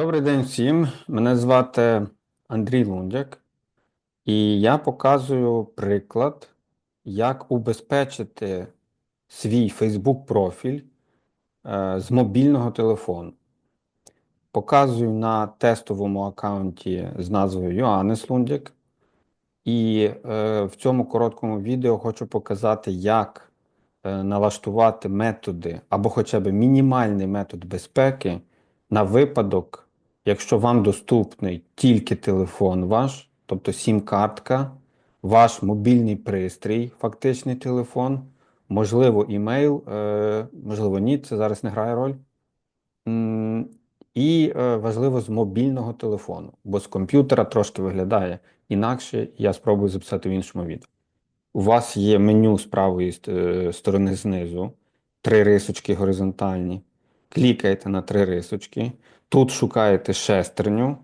Добрий день всім. Мене звати Андрій Лундяк, і я показую приклад, як убезпечити свій Facebook профіль е, з мобільного телефону. Показую на тестовому аккаунті з назвою Йоаннес Лундяк. І е, в цьому короткому відео хочу показати, як е, налаштувати методи або хоча б мінімальний метод безпеки на випадок, якщо вам доступний тільки телефон ваш, тобто сім-картка, ваш мобільний пристрій, фактичний телефон, можливо, імейл, е, можливо, ні, це зараз не грає роль. І е, важливо з мобільного телефону, бо з комп'ютера трошки виглядає інакше, я спробую записати в іншому відео. У вас є меню з правої сторони знизу, три рисочки горизонтальні. Клікаєте на три рисочки. Тут шукаєте шестерню,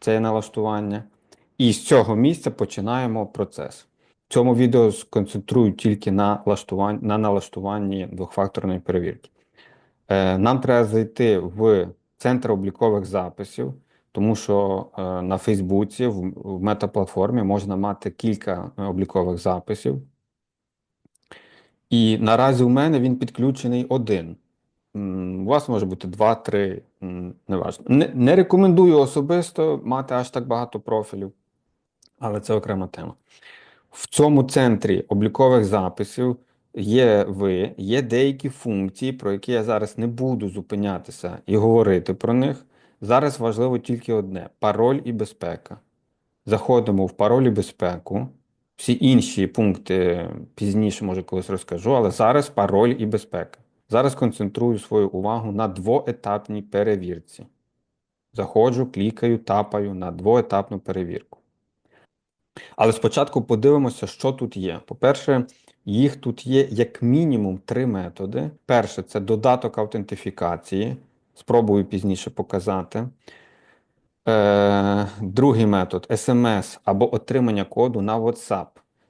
це налаштування. І з цього місця починаємо процес. В цьому відео сконцентрую тільки на, налаштуванні, на налаштуванні двохфакторної перевірки. Е, Нам треба зайти в центр облікових записів, тому що е, на Фейсбуці, в, в метаплатформі можна мати кілька е, облікових записів. І наразі у мене він підключений один. У вас може бути два, три, м, неважно. Не, не рекомендую особисто мати аж так багато профілів, але це окрема тема. В цьому центрі облікових записів є ви, є деякі функції, про які я зараз не буду зупинятися і говорити про них. Зараз важливо тільки одне: пароль і безпека. Заходимо в пароль і безпеку. Всі інші пункти пізніше, може, колись розкажу, але зараз пароль і безпека. Зараз концентрую свою увагу на двоетапній перевірці. Заходжу, клікаю, тапаю на двоетапну перевірку. Але спочатку подивимося, що тут є. По-перше, їх тут є як мінімум три методи. Перше це додаток аутентифікації. Спробую пізніше показати. Е, другий метод SMS або отримання коду на WhatsApp.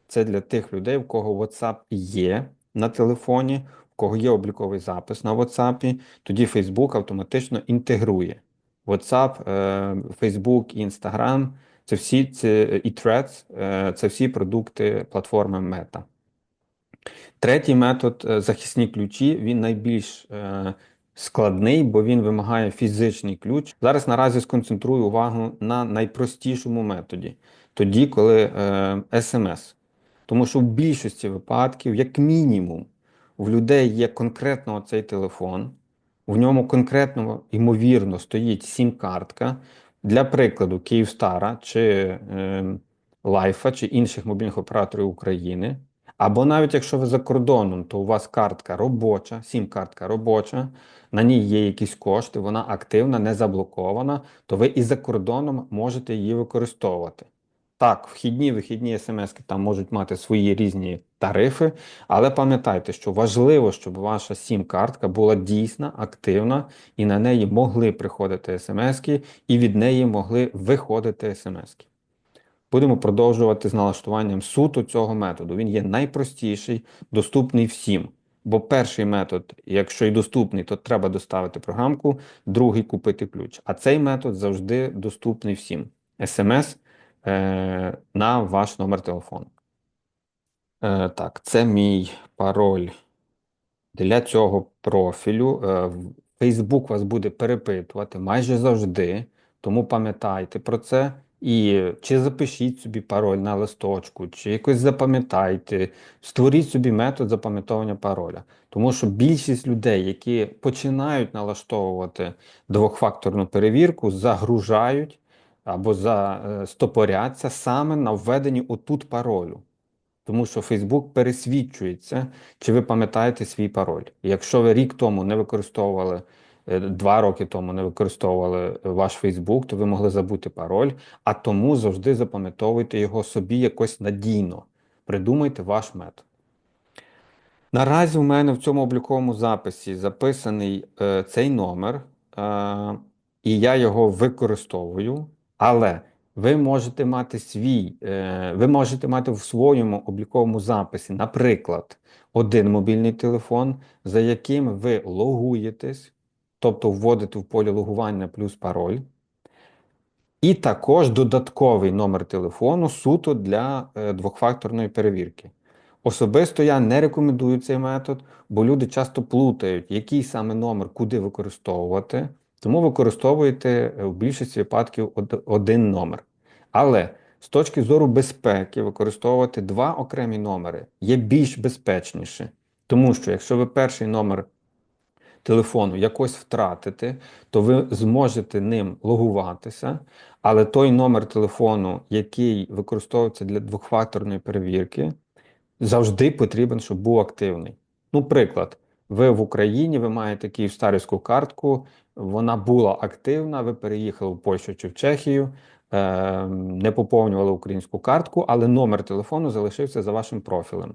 Це для тих людей, у кого WhatsApp є на телефоні, у кого є обліковий запис на WhatsApp, тоді Facebook автоматично інтегрує WhatsApp, е, Facebook, Instagram. Це всі це і Threads, е, це всі продукти платформи Meta. Третій метод е, захисні ключі, він найбільш складний, бо він вимагає фізичний ключ. Зараз наразі сконцентрую увагу на найпростішому методі, тоді, коли SMS. Тому що в більшості випадків, як мінімум, в людей є конкретно цей телефон, в ньому конкретно, ймовірно, стоїть сім-картка. Для прикладу, Київстара чи е, Лайфа чи інших мобільних операторів України. Або навіть якщо ви за кордоном, то у вас картка робоча, сім-картка робоча, на ній є якісь кошти, вона активна, не заблокована, то ви і за кордоном можете її використовувати. Так, вхідні, вихідні смски там можуть мати свої різні тарифи, але пам'ятайте, що важливо, щоб ваша сім-картка була дійсна, активна, і на неї могли приходити смски, і від неї могли виходити смски. Будемо продовжувати з налаштуванням суто цього методу. Він є найпростіший, доступний всім. Бо перший метод, якщо й доступний, то треба доставити програмку, другий купити ключ. А цей метод завжди доступний всім. Е, на ваш номер телефону. Е, так, це мій пароль для цього профілю. Е, Facebook вас буде перепитувати майже завжди, тому пам'ятайте про це. І чи запишіть собі пароль на листочку, чи якось запам'ятайте, створіть собі метод запам'ятовування пароля. Тому що більшість людей, які починають налаштовувати двохфакторну перевірку, загружають або застопоряться саме на введенні отут паролю. Тому що Facebook пересвідчується, чи ви пам'ятаєте свій пароль. Якщо ви рік тому не використовували, е, два роки тому не використовували ваш Facebook, то ви могли забути пароль, а тому завжди запам'ятовуйте його собі якось надійно. Придумайте ваш метод. Наразі у мене в цьому обліковому записі записаний е, цей номер, е, і я його використовую, але ви можете мати свій, е, ви можете мати в своєму обліковому записі, наприклад, один мобільний телефон, за яким ви логуєтесь, тобто вводите в полі логування плюс пароль. І також додатковий номер телефону суто для е, двохфакторної перевірки. Особисто я не рекомендую цей метод, бо люди часто плутають, який саме номер куди використовувати, тому використовуєте е, в більшості випадків один номер. Але з точки зору безпеки використовувати два окремі номери є більш безпечніше, тому що якщо ви перший номер телефону якось втратите, то ви зможете ним логуватися, але той номер телефону, який використовується для двохфакторної перевірки, завжди потрібен, щоб був активний. Ну, приклад, ви в Україні, ви маєте київстарівську картку, вона була активна, ви переїхали в Польщу чи в Чехію, е, не поповнювали українську картку, але номер телефону залишився за вашим профілем.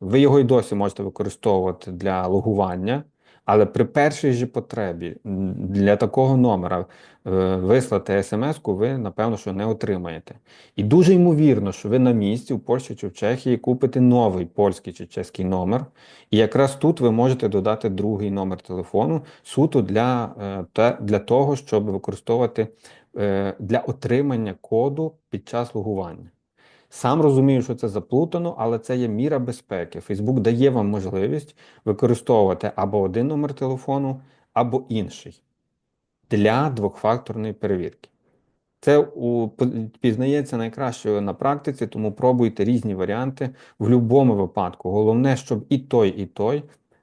Ви його й досі можете використовувати для логування, але при першій же потребі для такого номера е, вислати смс-ку ви, напевно, що не отримаєте. І дуже ймовірно, що ви на місці в Польщі чи в Чехії купите новий польський чи чеський номер, і якраз тут ви можете додати другий номер телефону суто для, е, для того, щоб використовувати е, для отримання коду під час логування. Сам розумію, що це заплутано, але це є міра безпеки. Facebook дає вам можливість використовувати або один номер телефону, або інший для двохфакторної перевірки. Це пізнається найкраще на практиці, тому пробуйте різні варіанти в будь-якому випадку. Головне, щоб і той, і той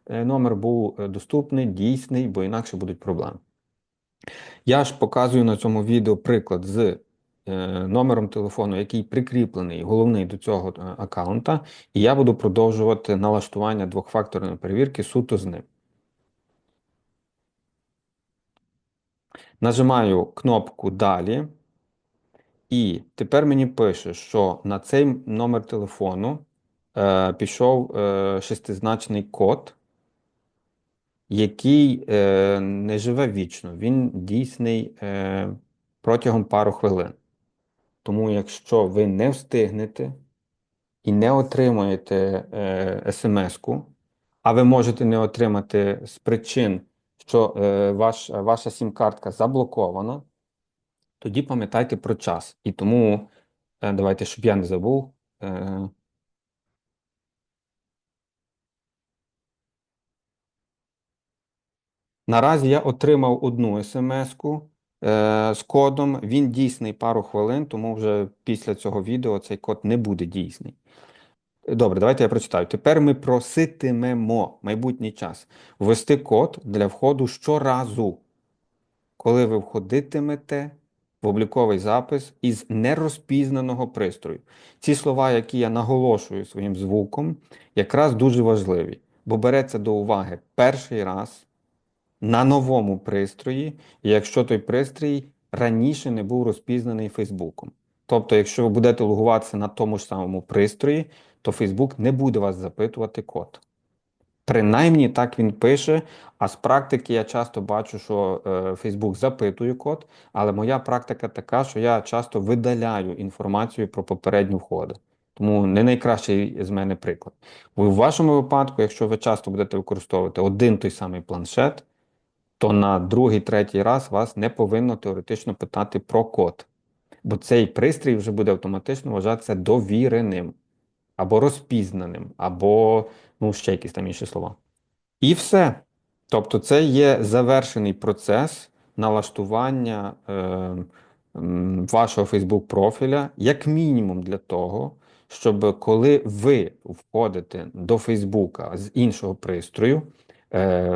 е, номер був е, доступний, дійсний, бо інакше будуть проблеми. Я ж показую на цьому відео приклад з номером телефону, який прикріплений, головний до цього е, аккаунта, і я буду продовжувати налаштування двохфакторної перевірки суто з ним. Нажимаю кнопку Далі, і тепер мені пише, що на цей номер телефону е, пішов е, шестизначний код, який е, не живе вічно, він дійсний е, протягом пару хвилин. Тому, якщо ви не встигнете і не отримаєте е, смс-ку, а ви можете не отримати з причин, що е, ваш, ваша сім-картка заблокована, тоді пам'ятайте про час. І тому е, давайте, щоб я не забув. Е, Наразі я отримав одну смс-ку е, з кодом. Він дійсний пару хвилин, тому вже після цього відео цей код не буде дійсний. Добре, давайте я прочитаю. Тепер ми проситимемо майбутній час ввести код для входу щоразу, коли ви входитимете в обліковий запис із нерозпізнаного пристрою. Ці слова, які я наголошую своїм звуком, якраз дуже важливі, бо береться до уваги перший раз на новому пристрої, якщо той пристрій раніше не був розпізнаний Фейсбуком. Тобто, якщо ви будете логуватися на тому ж самому пристрої, то Фейсбук не буде вас запитувати код. Принаймні так він пише, а з практики я часто бачу, що е, Фейсбук запитує код, але моя практика така, що я часто видаляю інформацію про попередні входи. Тому не найкращий з мене приклад. В вашому випадку, якщо ви часто будете використовувати один той самий планшет, то на другий, третій раз вас не повинно теоретично питати про код. Бо цей пристрій вже буде автоматично вважатися довіреним, або розпізнаним, або ну, ще якісь там інші слова. І все. Тобто, це є завершений процес налаштування е, вашого Facebook профіля, як мінімум для того, щоб коли ви входите до Фейсбука з іншого пристрою,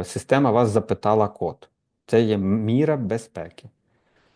система вас запитала код. Це є міра безпеки.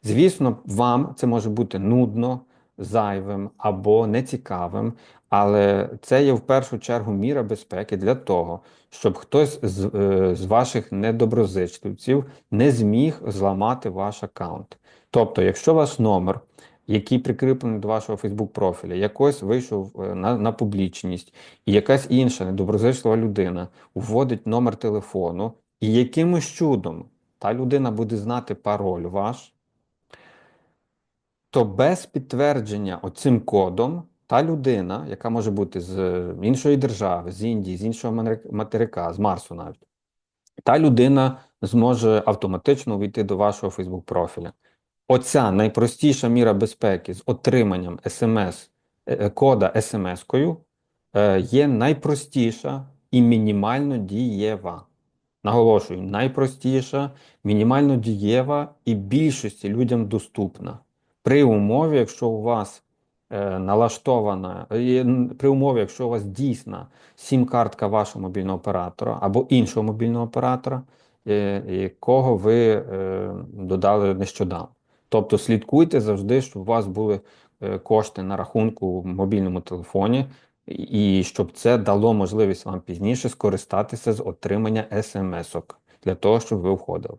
Звісно, вам це може бути нудно, зайвим або нецікавим, але це є в першу чергу міра безпеки для того, щоб хтось з, е, з ваших недоброзичливців не зміг зламати ваш аккаунт. Тобто, якщо ваш номер, який прикріплений до вашого Facebook профіля, якось вийшов е, на, на публічність, і якась інша недоброзичлива людина вводить номер телефону, і якимось чудом та людина буде знати пароль ваш, то без підтвердження оцим кодом та людина, яка може бути з іншої держави, з Індії, з іншого материка, з Марсу навіть, та людина зможе автоматично увійти до вашого Facebook профіля. Оця найпростіша міра безпеки з отриманням SMS, е, кода SMS-кою е, є найпростіша і мінімально дієва. Наголошую, найпростіша, мінімально дієва і більшості людям доступна. При умові, якщо у вас е, налаштована, е, при умові, якщо у вас дійсна сім-картка вашого мобільного оператора або іншого мобільного оператора, е, якого ви е, додали нещодавно. Тобто слідкуйте завжди, щоб у вас були е, кошти на рахунку в мобільному телефоні, і щоб це дало можливість вам пізніше скористатися з отримання смс-ок для того, щоб ви входили.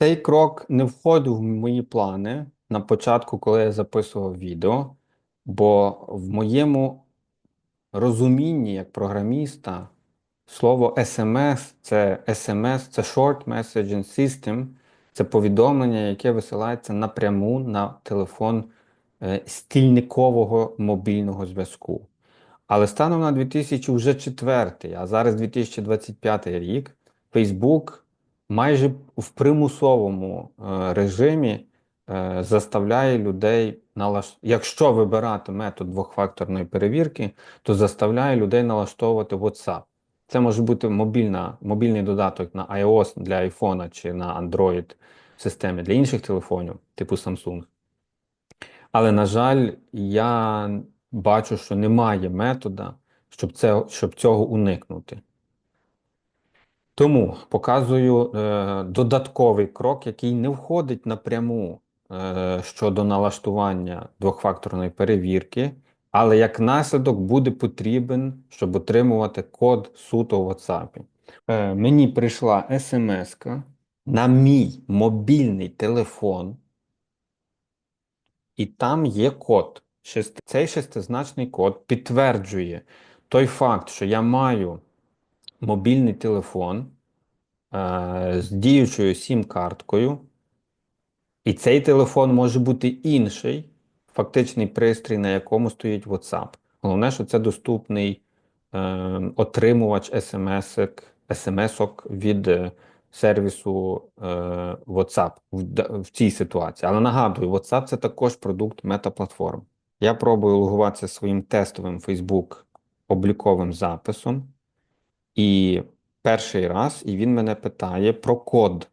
Цей крок не входив в мої плани на початку, коли я записував відео, бо в моєму розумінні як програміста слово SMS це SMS, це Short Messaging System, це повідомлення, яке висилається напряму на телефон е, стільникового мобільного зв'язку. Але станом на 2004, а зараз 2025 рік, Facebook майже в примусовому е, режимі е, заставляє людей налаш... Якщо вибирати метод двохфакторної перевірки, то заставляє людей налаштовувати WhatsApp. Це може бути мобільна, мобільний додаток на iOS для iPhone чи на Android системи для інших телефонів, типу Samsung. Але, на жаль, я бачу, що немає метода, щоб, це, щоб цього уникнути. Тому показую е, додатковий крок, який не входить напряму е, щодо налаштування двохфакторної перевірки, але як наслідок буде потрібен, щоб отримувати код суто в WhatsApp. Е, мені прийшла смс на мій мобільний телефон, і там є код. Шест... Цей шестизначний код підтверджує той факт, що я маю мобільний телефон е, з діючою сім-карткою, і цей телефон може бути інший, фактичний пристрій, на якому стоїть WhatsApp. Головне, що це доступний е, отримувач смс-ок смс від е, сервісу е, WhatsApp в, в цій ситуації. Але нагадую, WhatsApp це також продукт метаплатформ. Я пробую логуватися своїм тестовим Facebook обліковим записом. І перший раз і він мене питає про код,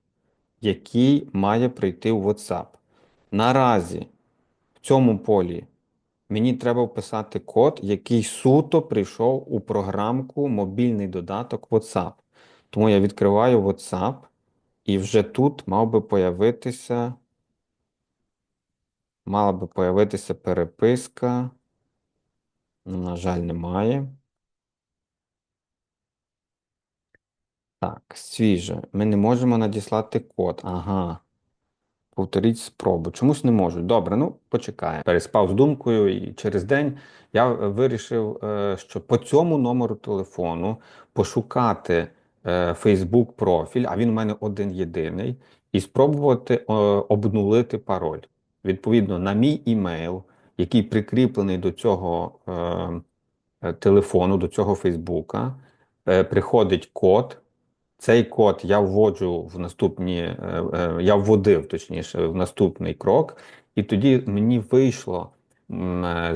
який має прийти у WhatsApp. Наразі в цьому полі мені треба вписати код, який суто прийшов у програмку мобільний додаток WhatsApp. Тому я відкриваю WhatsApp, і вже тут мав би появитися. Мала би появитися переписка. На жаль, немає. Так, свіже. Ми не можемо надіслати код. Ага. Повторіть спробу. Чомусь не можуть. Добре, ну почекаємо. Переспав з думкою, і через день я вирішив, е, що по цьому номеру телефону пошукати е, Facebook профіль, а він у мене один єдиний, і спробувати е, обнулити пароль. Відповідно, на мій імейл, який прикріплений до цього телефону, до цього Фейсбука, приходить код. Цей код я вводжу в наступні, е, е, я вводив точніше в наступний крок, і тоді мені вийшло е,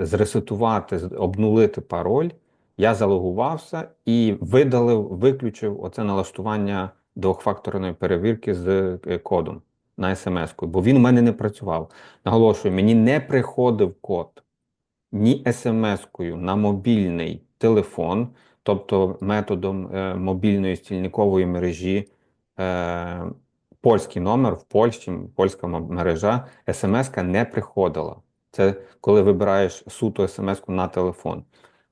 зресетувати, обнулити пароль. Я залогувався і видалив, виключив оце налаштування двохфакторної перевірки з кодом на смс-ку, бо він у мене не працював. Наголошую, мені не приходив код ні смс-кою на мобільний телефон тобто методом е, мобільної стільникової мережі, е, польський номер в Польщі, польська мережа, смс-ка не приходила. Це коли вибираєш суто смс-ку на телефон.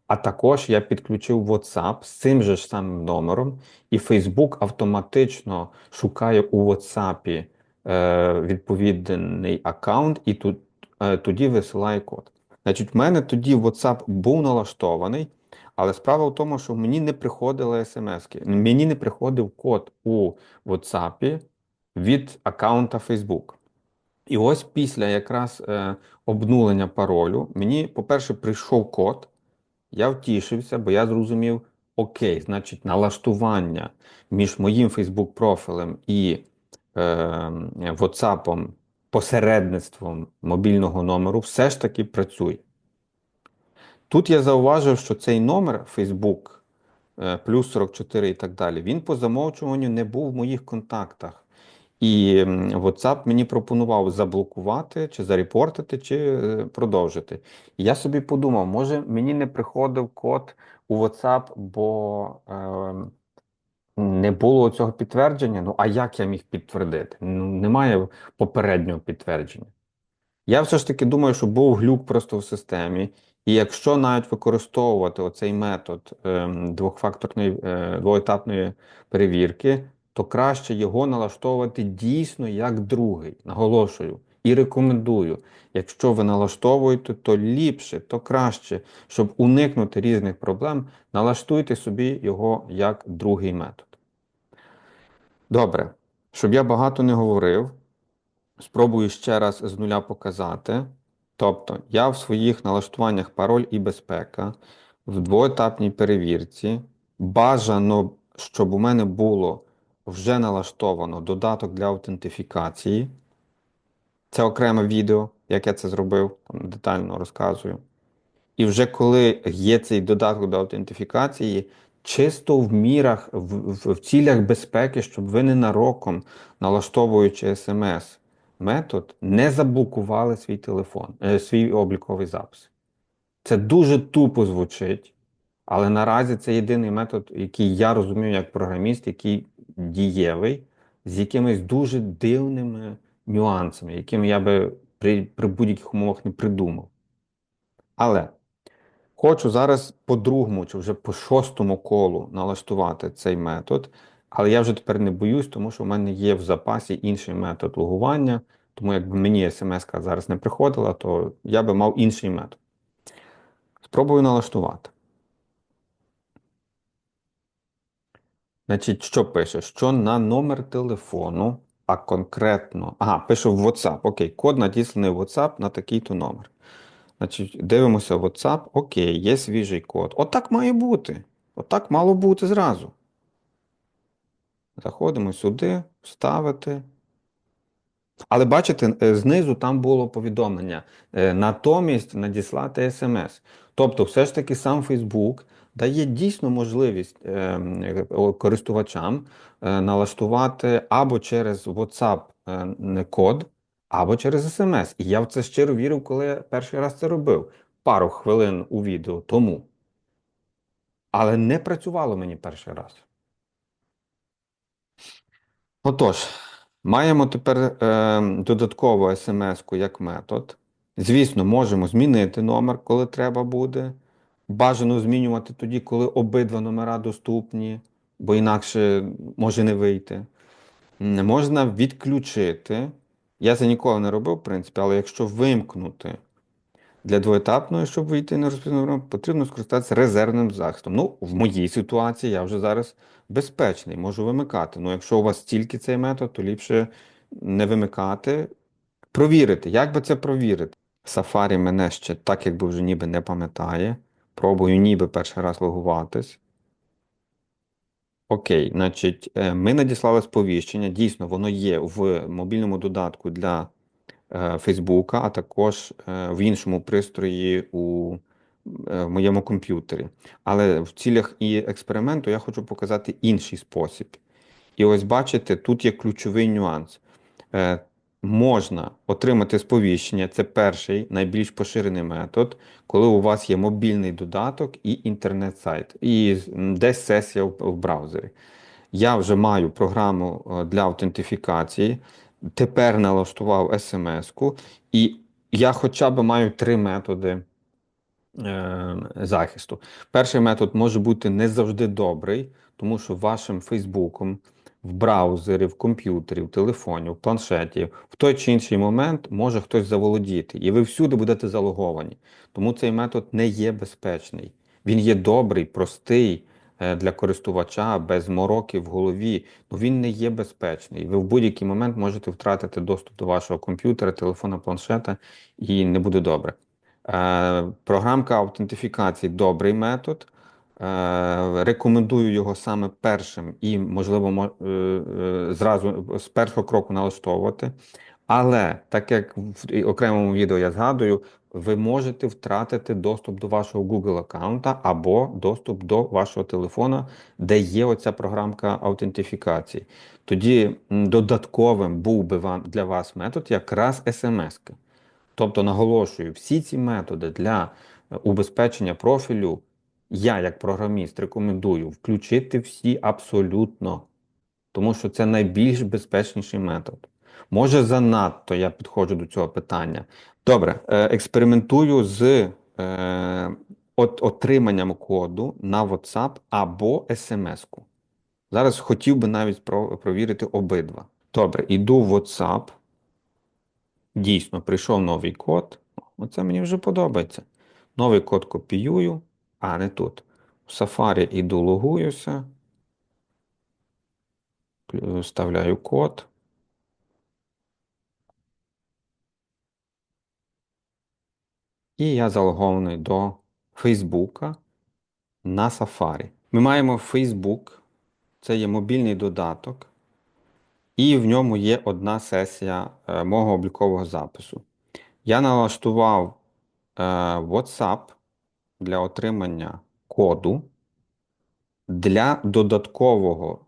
А також я підключив WhatsApp з цим же ж самим номером, і Facebook автоматично шукає у WhatsApp е, відповідний аккаунт і тут, е, тоді висилає код. Значить, в мене тоді WhatsApp був налаштований. Але справа в тому, що мені не приходили смски. Мені не приходив код у WhatsApp від аккаунта Facebook. І ось після якраз е, обнулення паролю, мені, по-перше, прийшов код. Я втішився, бо я зрозумів, окей, значить, налаштування між моїм Facebook профілем і е, WhatsApp посередництвом мобільного номеру все ж таки працює. Тут я зауважив, що цей номер Facebook е, плюс 44 і так далі, він по замовчуванню не був в моїх контактах. І WhatsApp мені пропонував заблокувати, чи зарепортити, чи е, продовжити. І я собі подумав, може мені не приходив код у WhatsApp, бо е, не було цього підтвердження. Ну, а як я міг підтвердити? Ну, немає попереднього підтвердження. Я все ж таки думаю, що був глюк просто в системі. І якщо навіть використовувати оцей метод е, двохфакторної е, двоетапної перевірки, то краще його налаштовувати дійсно як другий. Наголошую і рекомендую. Якщо ви налаштовуєте, то ліпше, то краще, щоб уникнути різних проблем, налаштуйте собі його як другий метод. Добре, щоб я багато не говорив, спробую ще раз з нуля показати. Тобто, я в своїх налаштуваннях пароль і безпека в двоетапній перевірці бажано, щоб у мене було вже налаштовано додаток для аутентифікації. Це окреме відео, як я це зробив, там детально розказую. І вже коли є цей додаток до аутентифікації, чисто в мірах, в, в, в цілях безпеки, щоб ви ненароком, налаштовуючи смс метод, не заблокували свій телефон, е, свій обліковий запис. Це дуже тупо звучить, але наразі це єдиний метод, який я розумію як програміст, який дієвий, з якимись дуже дивними нюансами, якими я би при, при будь-яких умовах не придумав. Але хочу зараз по другому чи вже по шостому колу налаштувати цей метод. Але я вже тепер не боюсь, тому що в мене є в запасі інший метод логування. Тому якби мені смс зараз не приходила, то я би мав інший метод. Спробую налаштувати. Значить, що пише? Що на номер телефону, а конкретно. Ага, пише в WhatsApp. Окей, код надісланий в WhatsApp на такий-то номер. Значить, дивимося WhatsApp. Окей, є свіжий код. Отак має бути. Отак мало бути зразу. Заходимо сюди, вставити. Але бачите, е, знизу там було повідомлення. Е, натомість надіслати смс. Тобто, все ж таки, сам Facebook дає дійсно можливість е, користувачам налаштувати або через WhatsApp код, або через смс. І я в це щиро вірив, коли я перший раз це робив. Пару хвилин у відео тому. Але не працювало мені перший раз. Отож, маємо тепер е, додаткову смс-ку як метод. Звісно, можемо змінити номер, коли треба буде. Бажано змінювати тоді, коли обидва номера доступні, бо інакше може не вийти. Можна відключити. Я це ніколи не робив, в принципі, але якщо вимкнути для двоетапної, щоб вийти на розпізнавання, потрібно скористатися резервним захистом. Ну, в моїй ситуації я вже зараз безпечний, можу вимикати. Ну, якщо у вас тільки цей метод, то ліпше не вимикати. Провірити. Як би це провірити? Safari мене ще так, якби вже ніби не пам'ятає. Пробую ніби перший раз логуватись. Окей, значить, е, ми надіслали сповіщення. Дійсно, воно є в мобільному додатку для Фейсбука, а також е, в іншому пристрої у е, в моєму комп'ютері. Але в цілях і експерименту я хочу показати інший спосіб. І ось бачите, тут є ключовий нюанс. Можна отримати сповіщення, це перший найбільш поширений метод, коли у вас є мобільний додаток і інтернет-сайт, і десь сесія в браузері. Я вже маю програму для аутентифікації тепер налаштував смс-ку, і я хоча б маю три методи е, захисту. Перший метод може бути не завжди добрий, тому що вашим Фейсбуком в браузері, в комп'ютері, в телефоні, в планшеті в той чи інший момент може хтось заволодіти, і ви всюди будете залоговані. Тому цей метод не є безпечний. Він є добрий, простий. Е, для користувача без мороки в голові, ну він не є безпечний. Ви в будь-який момент можете втратити доступ до вашого комп'ютера, телефона, планшета, і не буде добре. Е, програмка аутентифікації добрий метод. Е, Рекомендую його саме першим і, можливо, мо- зразу з першого кроку налаштовувати. Але так як в окремому відео я згадую, ви можете втратити доступ до вашого Google аккаунта або доступ до вашого телефона, де є оця програмка аутентифікації. Тоді додатковим був би вам для вас метод якраз SMS-ки. Тобто, наголошую, всі ці методи для е, убезпечення профілю я, як програміст, рекомендую включити всі абсолютно, тому що це найбільш безпечніший метод. Може, занадто я підходжу до цього питання. Добре, е, експериментую з е, от, отриманням коду на WhatsApp або SMS-ку. Зараз хотів би навіть про- провірити обидва. Добре, іду в WhatsApp. Дійсно, прийшов новий код. Оце мені вже подобається. Новий код копіюю, а не тут. В Safari іду логуюся, вставляю код. І я залогований до Фейсбука на Safari. Ми маємо Facebook, це є мобільний додаток, і в ньому є одна сесія е, мого облікового запису. Я налаштував е, WhatsApp для отримання коду для додаткового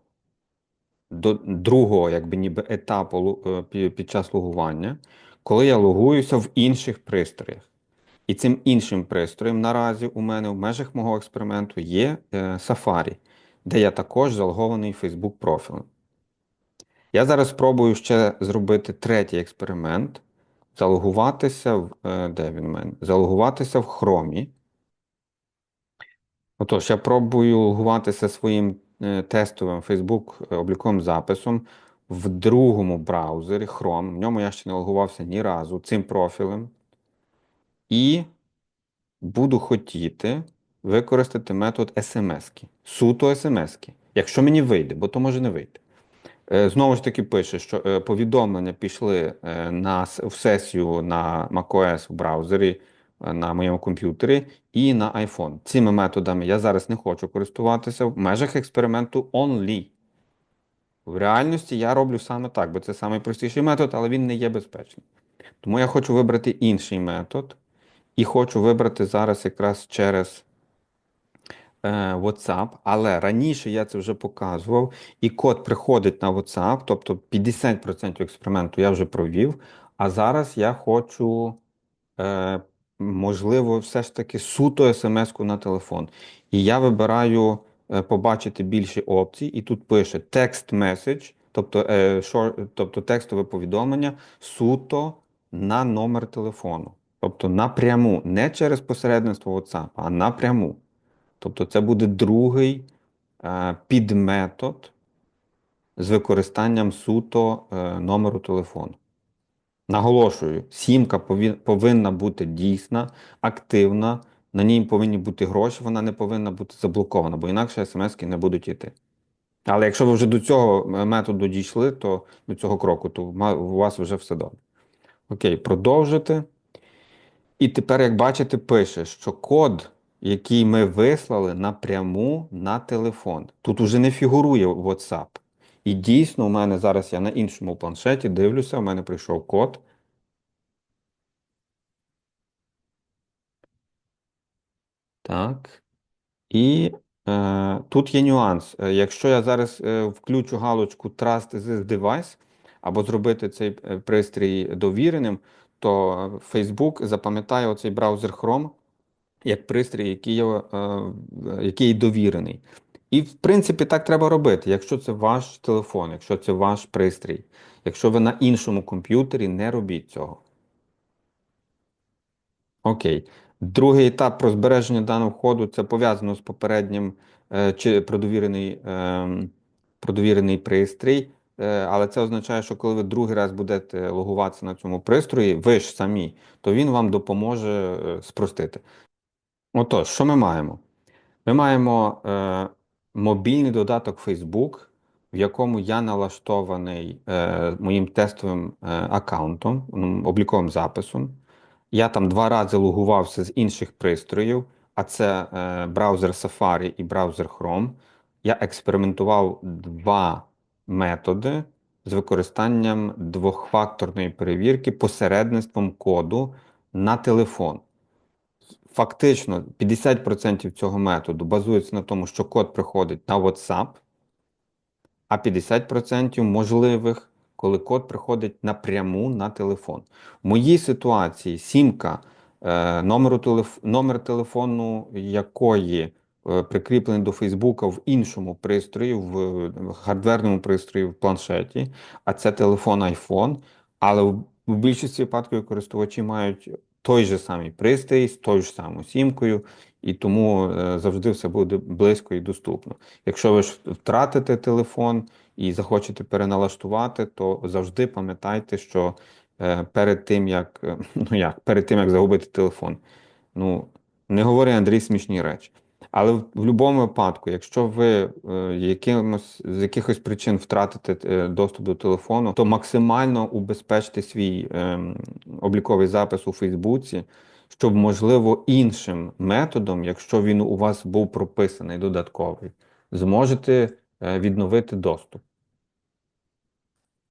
до другого, якби ніби етапу е, пі- під час логування, коли я логуюся в інших пристроях. І цим іншим пристроєм наразі у мене в межах мого експерименту є е, Safari, де я також залогований Facebook профілем. Я зараз спробую ще зробити третій експеримент. Залогуватися в е, де він мене? Залогуватися в Chrome. Отож, я пробую логуватися своїм е, тестовим Facebook обліковим записом в другому браузері Chrome. В ньому я ще не логувався ні разу цим профілем. І буду хотіти використати метод SMS-ки. Суто SMS-ки. Якщо мені вийде, бо то може не вийти. Е, Знову ж таки пише, що е, повідомлення пішли е, на, в сесію на macOS в браузері на моєму комп'ютері і на iPhone. Цими методами я зараз не хочу користуватися в межах експерименту only. В реальності я роблю саме так, бо це найпростіший метод, але він не є безпечним. Тому я хочу вибрати інший метод і хочу вибрати зараз якраз через е, WhatsApp, але раніше я це вже показував, і код приходить на WhatsApp, тобто 50% експерименту я вже провів. А зараз я хочу, е, можливо, все ж таки суто смс-ку на телефон. І я вибираю е, побачити більше опцій, і тут пише text message, тобто, тобто текстове повідомлення суто на номер телефону. Тобто напряму, не через посередництво WhatsApp, а напряму. Тобто це буде другий е, підметод з використанням суто е, номеру телефону. Наголошую, сімка повинна бути дійсна, активна, на ній повинні бути гроші, вона не повинна бути заблокована, бо інакше смс-ки не будуть йти. Але якщо ви вже до цього е, методу дійшли, то до цього кроку, то у вас вже все добре. Окей, продовжити. І тепер, як бачите, пише, що код, який ми вислали напряму на телефон, тут уже не фігурує WhatsApp. І дійсно, у мене зараз я на іншому планшеті дивлюся, у мене прийшов код. Так. І е, тут є нюанс. Е, Якщо я зараз е, включу галочку Trust this device, або зробити цей е, пристрій довіреним, то е, Facebook запам'ятає оцей браузер Chrome як пристрій, який є, е, який довірений. І, в принципі, так треба робити, якщо це ваш телефон, якщо це ваш пристрій. Якщо ви на іншому комп'ютері, не робіть цього. Окей. Другий етап про збереження даного входу це пов'язано з попереднім е, чи про довірений, ем, про довірений пристрій. Е, але це означає, що коли ви другий раз будете логуватися на цьому пристрої, ви ж самі, то він вам допоможе е, спростити. Отож, що ми маємо? Ми маємо е, мобільний додаток Facebook, в якому я налаштований е, моїм тестовим е, аккаунтом, обліковим записом. Я там два рази логувався з інших пристроїв, а це е, браузер Safari і браузер Chrome, я експериментував два методи з використанням двохфакторної перевірки посередництвом коду на телефон. Фактично, 50% цього методу базується на тому, що код приходить на WhatsApp, а 50% можливих, коли код приходить напряму на телефон. В моїй ситуації сімка е, номер телефону якої прикріплений до Фейсбука в іншому пристрої, в в хардверному пристрої в планшеті, а це телефон iPhone. Але в, більшості випадків користувачі мають той же самий пристрій з тою ж самою сімкою, і тому е, завжди все буде близько і доступно. Якщо ви ж втратите телефон і захочете переналаштувати, то завжди пам'ятайте, що е, перед тим як е, ну як перед тим як загубити телефон, ну не говори Андрій смішні речі. Але в, будь-якому випадку, якщо ви е, якимось з якихось причин втратите е, доступ до телефону, то максимально убезпечте свій е, обліковий запис у Фейсбуці, щоб, можливо, іншим методом, якщо він у вас був прописаний додатковий, зможете е, відновити доступ.